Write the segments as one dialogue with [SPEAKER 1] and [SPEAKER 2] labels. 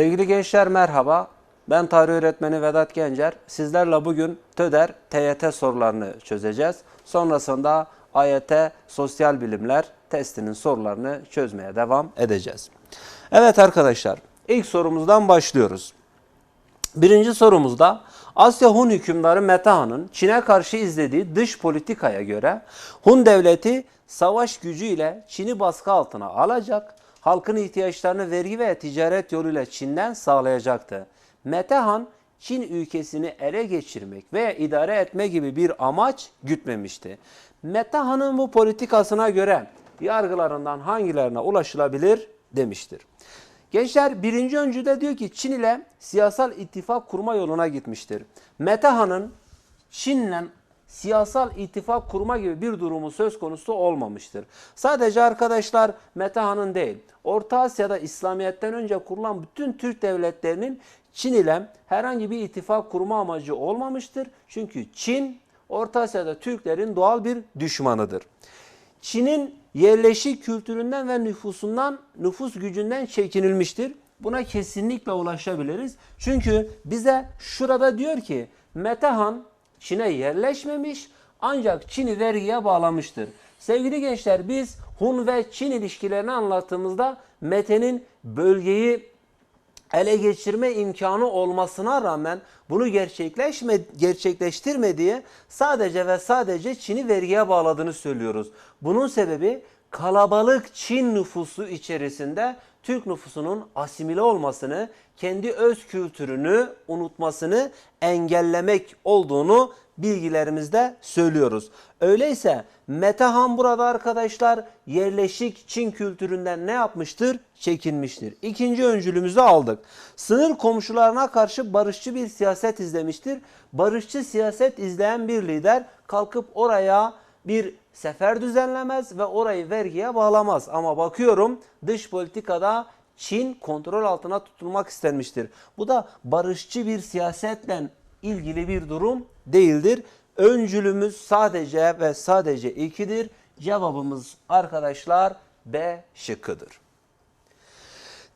[SPEAKER 1] Sevgili gençler merhaba. Ben tarih öğretmeni Vedat Gencer. Sizlerle bugün TÖDER TYT sorularını çözeceğiz. Sonrasında AYT Sosyal Bilimler testinin sorularını çözmeye devam edeceğiz. Evet arkadaşlar ilk sorumuzdan başlıyoruz. Birinci sorumuzda Asya Hun hükümdarı Metahan'ın Çin'e karşı izlediği dış politikaya göre Hun devleti savaş gücüyle Çin'i baskı altına alacak, halkın ihtiyaçlarını vergi ve ticaret yoluyla Çin'den sağlayacaktı. Metehan Çin ülkesini ele geçirmek veya idare etme gibi bir amaç gütmemişti. Metehan'ın bu politikasına göre yargılarından hangilerine ulaşılabilir demiştir. Gençler birinci öncüde diyor ki Çin ile siyasal ittifak kurma yoluna gitmiştir. Metehan'ın Çin'le siyasal ittifak kurma gibi bir durumu söz konusu olmamıştır. Sadece arkadaşlar Metehan'ın değil, Orta Asya'da İslamiyet'ten önce kurulan bütün Türk devletlerinin Çin ile herhangi bir ittifak kurma amacı olmamıştır. Çünkü Çin Orta Asya'da Türklerin doğal bir düşmanıdır. Çin'in yerleşik kültüründen ve nüfusundan, nüfus gücünden çekinilmiştir. Buna kesinlikle ulaşabiliriz. Çünkü bize şurada diyor ki Metehan Çin'e yerleşmemiş ancak Çin'i vergiye bağlamıştır. Sevgili gençler biz Hun ve Çin ilişkilerini anlattığımızda Mete'nin bölgeyi ele geçirme imkanı olmasına rağmen bunu gerçekleşme, gerçekleştirmediği sadece ve sadece Çin'i vergiye bağladığını söylüyoruz. Bunun sebebi kalabalık Çin nüfusu içerisinde Türk nüfusunun asimile olmasını, kendi öz kültürünü unutmasını engellemek olduğunu bilgilerimizde söylüyoruz. Öyleyse Metehan burada arkadaşlar yerleşik Çin kültüründen ne yapmıştır? Çekinmiştir. İkinci öncülümüzü aldık. Sınır komşularına karşı barışçı bir siyaset izlemiştir. Barışçı siyaset izleyen bir lider kalkıp oraya bir sefer düzenlemez ve orayı vergiye bağlamaz. Ama bakıyorum dış politikada Çin kontrol altına tutulmak istenmiştir. Bu da barışçı bir siyasetle ilgili bir durum değildir. Öncülümüz sadece ve sadece ikidir. Cevabımız arkadaşlar B şıkkıdır.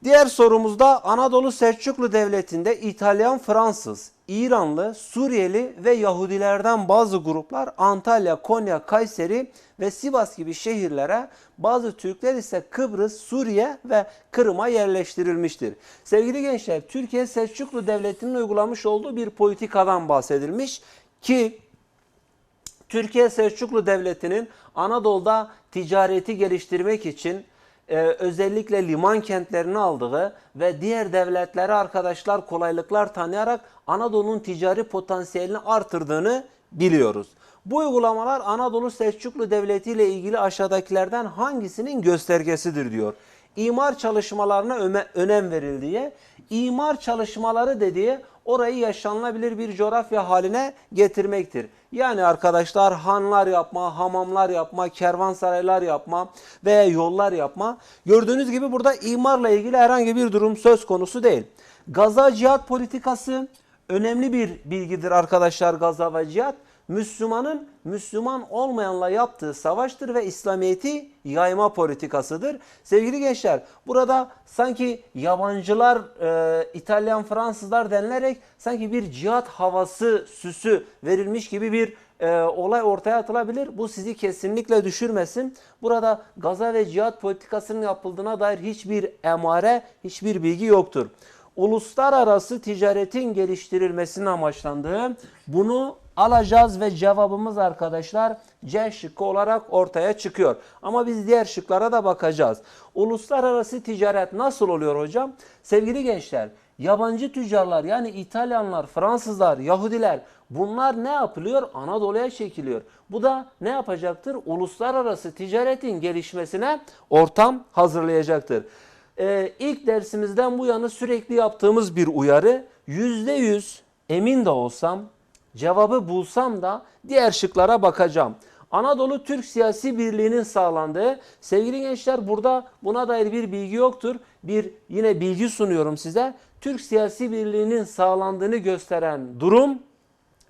[SPEAKER 1] Diğer sorumuzda Anadolu Selçuklu Devleti'nde İtalyan, Fransız, İranlı, Suriyeli ve Yahudilerden bazı gruplar Antalya, Konya, Kayseri ve Sivas gibi şehirlere, bazı Türkler ise Kıbrıs, Suriye ve Kırım'a yerleştirilmiştir. Sevgili gençler, Türkiye Selçuklu Devleti'nin uygulamış olduğu bir politikadan bahsedilmiş ki Türkiye Selçuklu Devleti'nin Anadolu'da ticareti geliştirmek için e, özellikle liman kentlerini aldığı ve diğer devletlere arkadaşlar kolaylıklar tanıyarak Anadolu'nun ticari potansiyelini artırdığını biliyoruz. Bu uygulamalar Anadolu Selçuklu Devleti ile ilgili aşağıdakilerden hangisinin göstergesidir diyor. İmar çalışmalarına önem verildiği, imar çalışmaları dediği orayı yaşanılabilir bir coğrafya haline getirmektir. Yani arkadaşlar hanlar yapma, hamamlar yapma, kervansaraylar yapma veya yollar yapma. Gördüğünüz gibi burada imarla ilgili herhangi bir durum söz konusu değil. Gaza cihat politikası önemli bir bilgidir arkadaşlar gaza ve cihat. Müslümanın Müslüman olmayanla yaptığı savaştır ve İslamiyet'i yayma politikasıdır. Sevgili gençler burada sanki yabancılar e, İtalyan Fransızlar denilerek sanki bir cihat havası süsü verilmiş gibi bir e, olay ortaya atılabilir. Bu sizi kesinlikle düşürmesin. Burada gaza ve cihat politikasının yapıldığına dair hiçbir emare, hiçbir bilgi yoktur uluslararası ticaretin geliştirilmesinin amaçlandığı bunu alacağız ve cevabımız arkadaşlar C şıkkı olarak ortaya çıkıyor. Ama biz diğer şıklara da bakacağız. Uluslararası ticaret nasıl oluyor hocam? Sevgili gençler, yabancı tüccarlar yani İtalyanlar, Fransızlar, Yahudiler bunlar ne yapılıyor? Anadolu'ya çekiliyor. Bu da ne yapacaktır? Uluslararası ticaretin gelişmesine ortam hazırlayacaktır. Ee, ilk dersimizden bu yana sürekli yaptığımız bir uyarı. %100 emin de olsam, cevabı bulsam da diğer şıklara bakacağım. Anadolu Türk siyasi birliğinin sağlandığı, sevgili gençler burada buna dair bir bilgi yoktur. Bir yine bilgi sunuyorum size. Türk siyasi birliğinin sağlandığını gösteren durum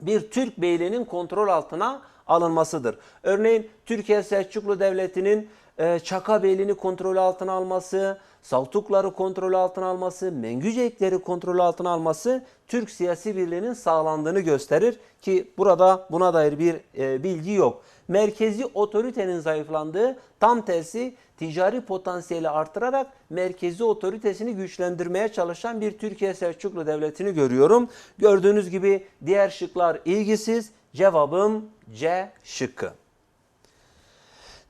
[SPEAKER 1] bir Türk beyliğinin kontrol altına alınmasıdır. Örneğin Türkiye Selçuklu Devleti'nin e, Çakabeyli'ni kontrol altına alması, Saltukları kontrol altına alması, Mengücekleri kontrol altına alması Türk siyasi birliğinin sağlandığını gösterir ki burada buna dair bir e, bilgi yok. Merkezi otoritenin zayıflandığı tam tersi ticari potansiyeli artırarak merkezi otoritesini güçlendirmeye çalışan bir Türkiye Selçuklu Devleti'ni görüyorum. Gördüğünüz gibi diğer şıklar ilgisiz. Cevabım C şıkkı.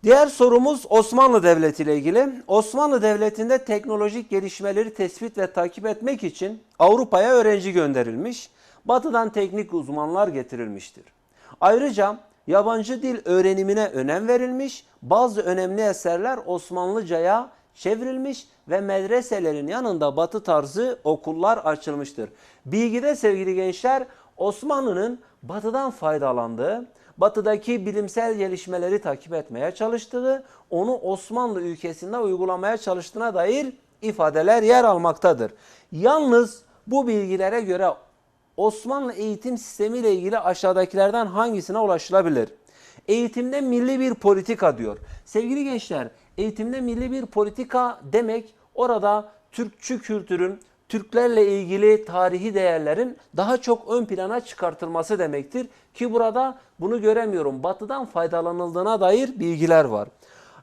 [SPEAKER 1] Diğer sorumuz Osmanlı Devleti ile ilgili. Osmanlı Devleti'nde teknolojik gelişmeleri tespit ve takip etmek için Avrupa'ya öğrenci gönderilmiş, batıdan teknik uzmanlar getirilmiştir. Ayrıca yabancı dil öğrenimine önem verilmiş, bazı önemli eserler Osmanlıcaya çevrilmiş ve medreselerin yanında batı tarzı okullar açılmıştır. Bilgide sevgili gençler Osmanlı'nın batıdan faydalandığı, batıdaki bilimsel gelişmeleri takip etmeye çalıştığı, onu Osmanlı ülkesinde uygulamaya çalıştığına dair ifadeler yer almaktadır. Yalnız bu bilgilere göre Osmanlı eğitim sistemi ile ilgili aşağıdakilerden hangisine ulaşılabilir? Eğitimde milli bir politika diyor. Sevgili gençler, eğitimde milli bir politika demek orada Türkçü kültürün, Türklerle ilgili tarihi değerlerin daha çok ön plana çıkartılması demektir. Ki burada bunu göremiyorum. Batıdan faydalanıldığına dair bilgiler var.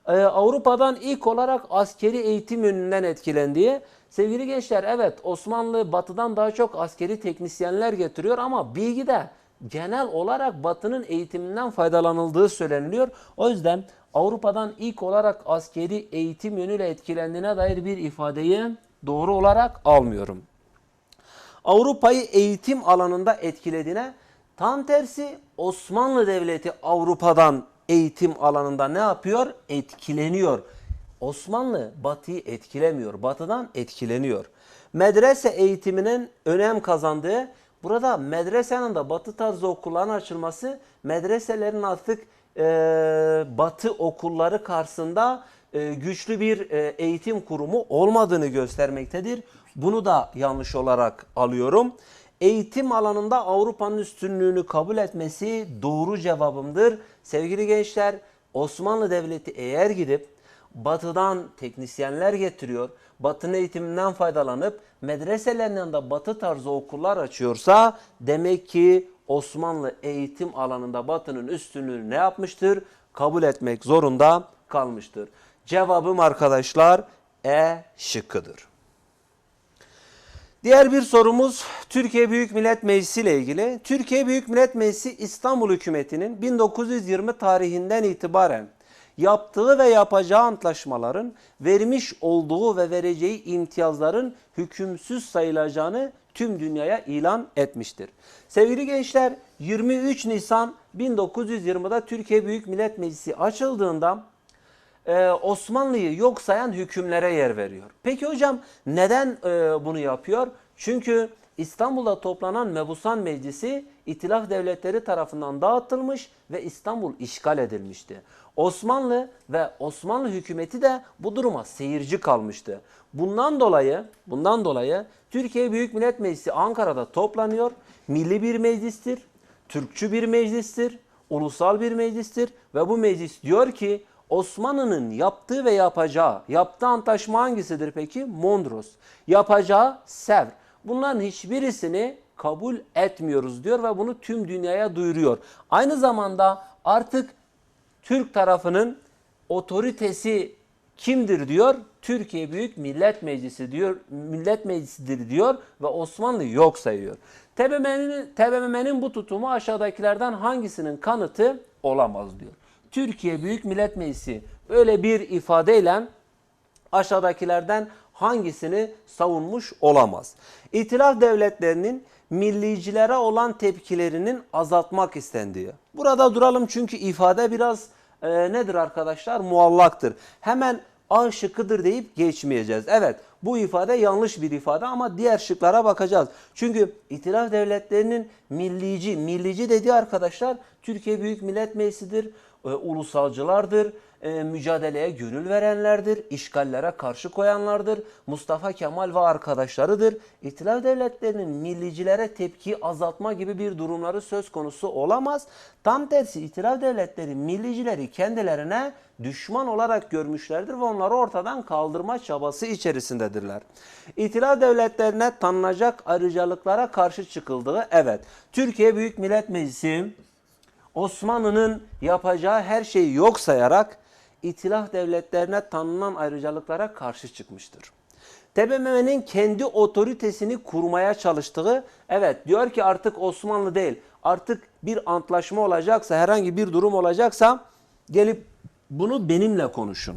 [SPEAKER 1] Ee, Avrupa'dan ilk olarak askeri eğitim yönünden etkilendiği. Sevgili gençler evet Osmanlı batıdan daha çok askeri teknisyenler getiriyor ama bilgide genel olarak batının eğitiminden faydalanıldığı söyleniliyor. O yüzden Avrupa'dan ilk olarak askeri eğitim yönüyle etkilendiğine dair bir ifadeyi doğru olarak almıyorum. Avrupa'yı eğitim alanında etkilediğine tam tersi Osmanlı Devleti Avrupa'dan eğitim alanında ne yapıyor? Etkileniyor. Osmanlı Batı'yı etkilemiyor. Batı'dan etkileniyor. Medrese eğitiminin önem kazandığı, burada medresenin de Batı tarzı okulların açılması, medreselerin artık e, Batı okulları karşısında e, güçlü bir e, eğitim kurumu olmadığını göstermektedir. Bunu da yanlış olarak alıyorum. Eğitim alanında Avrupa'nın üstünlüğünü kabul etmesi doğru cevabımdır. Sevgili gençler, Osmanlı Devleti eğer gidip batıdan teknisyenler getiriyor, batının eğitiminden faydalanıp medreselerinden de batı tarzı okullar açıyorsa demek ki Osmanlı eğitim alanında batının üstünlüğünü ne yapmıştır? Kabul etmek zorunda kalmıştır. Cevabım arkadaşlar E şıkkıdır. Diğer bir sorumuz Türkiye Büyük Millet Meclisi ile ilgili. Türkiye Büyük Millet Meclisi İstanbul hükümetinin 1920 tarihinden itibaren yaptığı ve yapacağı antlaşmaların vermiş olduğu ve vereceği imtiyazların hükümsüz sayılacağını tüm dünyaya ilan etmiştir. Sevgili gençler 23 Nisan 1920'da Türkiye Büyük Millet Meclisi açıldığında e, Osmanlı'yı yok sayan hükümlere yer veriyor. Peki hocam neden e, bunu yapıyor? Çünkü İstanbul'da toplanan Mebusan Meclisi İtilaf Devletleri tarafından dağıtılmış ve İstanbul işgal edilmişti. Osmanlı ve Osmanlı hükümeti de bu duruma seyirci kalmıştı. Bundan dolayı, bundan dolayı Türkiye Büyük Millet Meclisi Ankara'da toplanıyor. Milli bir meclistir, Türkçü bir meclistir, ulusal bir meclistir ve bu meclis diyor ki Osmanlı'nın yaptığı ve yapacağı, yaptığı antlaşma hangisidir peki? Mondros. Yapacağı Sevr. Bunların hiçbirisini kabul etmiyoruz diyor ve bunu tüm dünyaya duyuruyor. Aynı zamanda artık Türk tarafının otoritesi kimdir diyor? Türkiye Büyük Millet Meclisi diyor, Millet Meclisidir diyor ve Osmanlı yok sayıyor. TBMM'nin TBMM'nin bu tutumu aşağıdakilerden hangisinin kanıtı olamaz diyor. Türkiye Büyük Millet Meclisi böyle bir ifadeyle aşağıdakilerden hangisini savunmuş olamaz. İtilaf devletlerinin millicilere olan tepkilerinin azaltmak istendiği. Burada duralım çünkü ifade biraz e, nedir arkadaşlar? Muallaktır. Hemen A şıkkıdır deyip geçmeyeceğiz. Evet bu ifade yanlış bir ifade ama diğer şıklara bakacağız. Çünkü itilaf devletlerinin millici, millici dediği arkadaşlar Türkiye Büyük Millet Meclisi'dir, e, ulusalcılardır, e, mücadeleye gönül verenlerdir, işgallere karşı koyanlardır, Mustafa Kemal ve arkadaşlarıdır. İtilaf devletlerinin millicilere tepki azaltma gibi bir durumları söz konusu olamaz. Tam tersi itilaf devletleri millicileri kendilerine düşman olarak görmüşlerdir ve onları ortadan kaldırma çabası içerisindedirler. İtilaf devletlerine tanınacak ayrıcalıklara karşı çıkıldığı evet. Türkiye Büyük Millet Meclisi Osmanlı'nın yapacağı her şeyi yok sayarak itilaf devletlerine tanınan ayrıcalıklara karşı çıkmıştır. TBMM'nin kendi otoritesini kurmaya çalıştığı, evet diyor ki artık Osmanlı değil, artık bir antlaşma olacaksa, herhangi bir durum olacaksa gelip bunu benimle konuşun.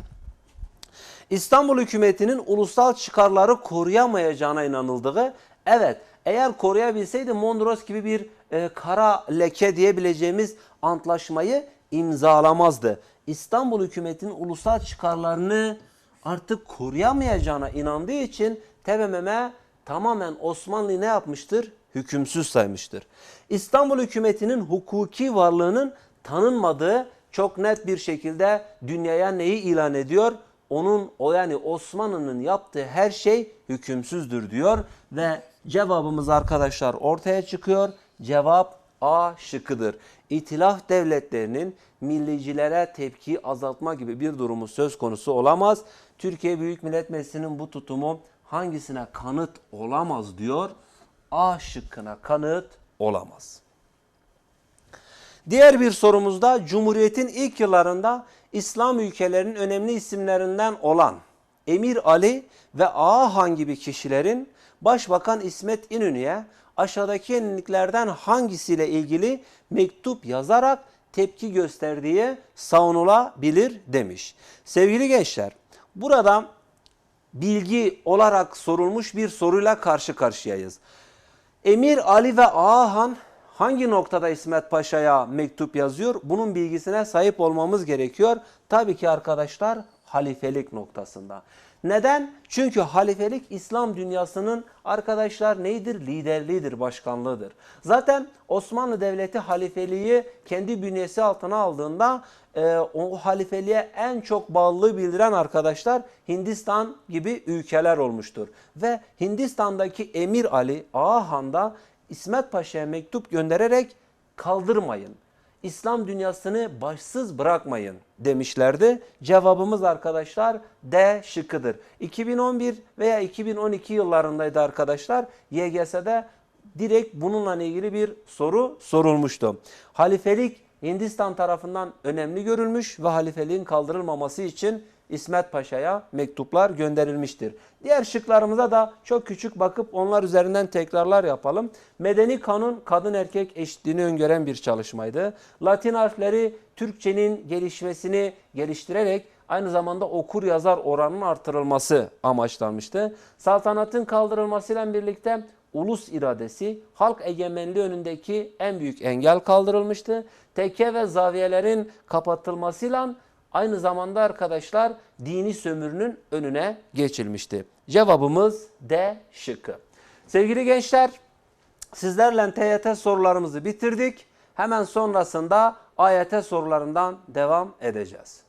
[SPEAKER 1] İstanbul hükümetinin ulusal çıkarları koruyamayacağına inanıldığı, evet eğer koruyabilseydi Mondros gibi bir e, kara leke diyebileceğimiz antlaşmayı imzalamazdı. İstanbul hükümetinin ulusal çıkarlarını artık koruyamayacağına inandığı için TBMM tamamen Osmanlı'yı ne yapmıştır? Hükümsüz saymıştır. İstanbul hükümetinin hukuki varlığının tanınmadığı çok net bir şekilde dünyaya neyi ilan ediyor? Onun o yani Osmanlı'nın yaptığı her şey hükümsüzdür diyor ve cevabımız arkadaşlar ortaya çıkıyor. Cevap A şıkkıdır. İtilaf devletlerinin millicilere tepki azaltma gibi bir durumu söz konusu olamaz. Türkiye Büyük Millet Meclisi'nin bu tutumu hangisine kanıt olamaz diyor. A şıkkına kanıt olamaz. Diğer bir sorumuzda Cumhuriyet'in ilk yıllarında İslam ülkelerinin önemli isimlerinden olan Emir Ali ve Ağahan gibi kişilerin Başbakan İsmet İnönü'ye aşağıdaki yeniliklerden hangisiyle ilgili mektup yazarak tepki gösterdiği savunulabilir demiş. Sevgili gençler burada bilgi olarak sorulmuş bir soruyla karşı karşıyayız. Emir Ali ve Ağahan hangi noktada İsmet Paşa'ya mektup yazıyor? Bunun bilgisine sahip olmamız gerekiyor. Tabii ki arkadaşlar halifelik noktasında. Neden? Çünkü halifelik İslam dünyasının arkadaşlar neydir? Liderliğidir, başkanlığıdır. Zaten Osmanlı Devleti halifeliği kendi bünyesi altına aldığında e, o halifeliğe en çok bağlılığı bildiren arkadaşlar Hindistan gibi ülkeler olmuştur. Ve Hindistan'daki Emir Ali Ağa İsmet Paşa'ya mektup göndererek kaldırmayın. İslam dünyasını başsız bırakmayın demişlerdi. Cevabımız arkadaşlar D şıkkıdır. 2011 veya 2012 yıllarındaydı arkadaşlar. YGS'de direkt bununla ilgili bir soru sorulmuştu. Halifelik Hindistan tarafından önemli görülmüş ve halifeliğin kaldırılmaması için İsmet Paşa'ya mektuplar gönderilmiştir. Diğer şıklarımıza da çok küçük bakıp onlar üzerinden tekrarlar yapalım. Medeni kanun kadın erkek eşitliğini öngören bir çalışmaydı. Latin harfleri Türkçenin gelişmesini geliştirerek aynı zamanda okur yazar oranının artırılması amaçlanmıştı. Saltanatın kaldırılmasıyla birlikte ulus iradesi, halk egemenliği önündeki en büyük engel kaldırılmıştı. Tekke ve zaviyelerin kapatılmasıyla aynı zamanda arkadaşlar dini sömürünün önüne geçilmişti. Cevabımız D şıkkı. Sevgili gençler sizlerle TYT sorularımızı bitirdik. Hemen sonrasında AYT sorularından devam edeceğiz.